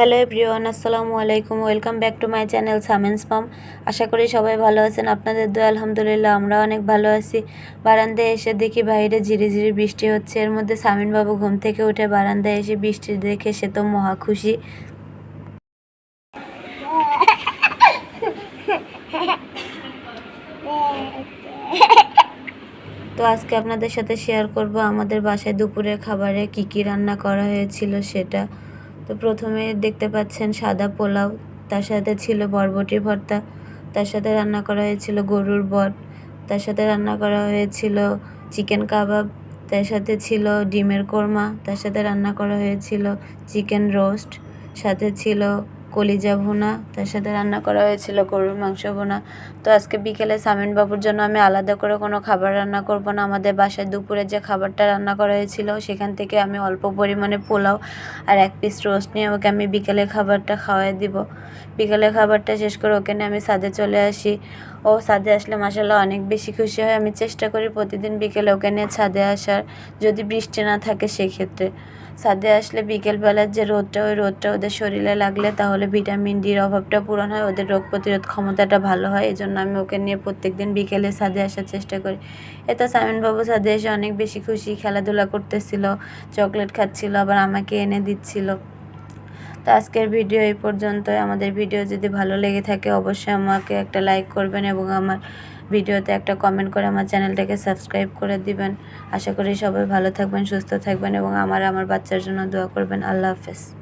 Hello everyone আসসালামু আলাইকুম welcome back to my channel সামেন্স মাম আশা করি সবাই ভালো আছেন। আপনাদের দোয়া, আলহামদুলিল্লাহ, আমরা অনেক ভালো আছি। বারান্দায় এসে দেখি বাইরে ঝিরি ঝিরি বৃষ্টি হচ্ছে। এর মধ্যে সামিন বাবু ঘুম থেকে উঠে বারান্দায় এসে বৃষ্টি দেখে সে তো মহা খুশি। তো আজকে আপনাদের সাথে শেয়ার করব আমাদের বাসায় দুপুরের খাবারে কি কি রান্না করা হয়েছিল সেটা। তো প্রথমে দেখতে পাচ্ছেন সাদা পোলাও, তার সাথে ছিল বরবটি ভর্তা, তার সাথে রান্না করা হয়েছিল গরুর বট তার সাথে রান্না করা হয়েছিল চিকেন কাবাব, তার সাথে ছিল ডিমের কোরমা, তার সাথে রান্না করা হয়েছিল চিকেন রোস্ট, সাথে ছিল কলিজা ভুনা, তার সাথে রান্না করা হয়েছিল গরুর মাংস ভুনা। তো আজকে বিকেলে সামিন বাবুর জন্য আমি আলাদা করে কোনো খাবার রান্না করব না। আমাদের বাসায় দুপুরে যে খাবারটা রান্না করা হয়েছিল, সেখান থেকে আমি অল্প পরিমাণে পোলাও আর এক পিস রোস্ট নিয়ে ওকে আমি বিকেলে খাবারটা খাওয়াই দিব। বিকেলে খাবারটা শেষ করে ওকে নিয়ে আমি সাদে চলে আসি। ও ছাদে আসলে মাসাল্লাহ অনেক বেশি খুশি হয়। আমি চেষ্টা করি প্রতিদিন বিকেলে ওকে নিয়ে ছাদে আসার, যদি বৃষ্টি না থাকে সেক্ষেত্রে। ছাদে আসলে বিকেলবেলার যে রোদটা, ওই রোদটা ওদের শরীরে লাগলে তাহলে ভিটামিন ডির অভাবটা পূরণ হয়, ওদের রোগ প্রতিরোধ ক্ষমতাটা ভালো হয় এই জন্য আমি ওকে নিয়ে প্রত্যেক দিন বিকেলে ছাদে আসার চেষ্টা করি। এতে সামিনবাবু ছাদে এসে অনেক বেশি খুশি, খেলাধুলা করতেছিল, চকলেট খাচ্ছিল, আবার আমাকে এনে দিচ্ছিল। তো আজকের ভিডিও এই পর্যন্তই। আমাদের ভিডিও যদি ভালো লেগে থাকে, অবশ্যই আমাকে একটা লাইক করবেন এবং আমার ভিডিওতে একটা কমেন্ট করে আমার চ্যানেলটাকে সাবস্ক্রাইব করে দিবেন। আশা করি সবাই ভালো থাকবেন, সুস্থ থাকবেন এবং আমার আমার বাচ্চার জন্য দোয়া করবেন। আল্লাহ হাফেজ।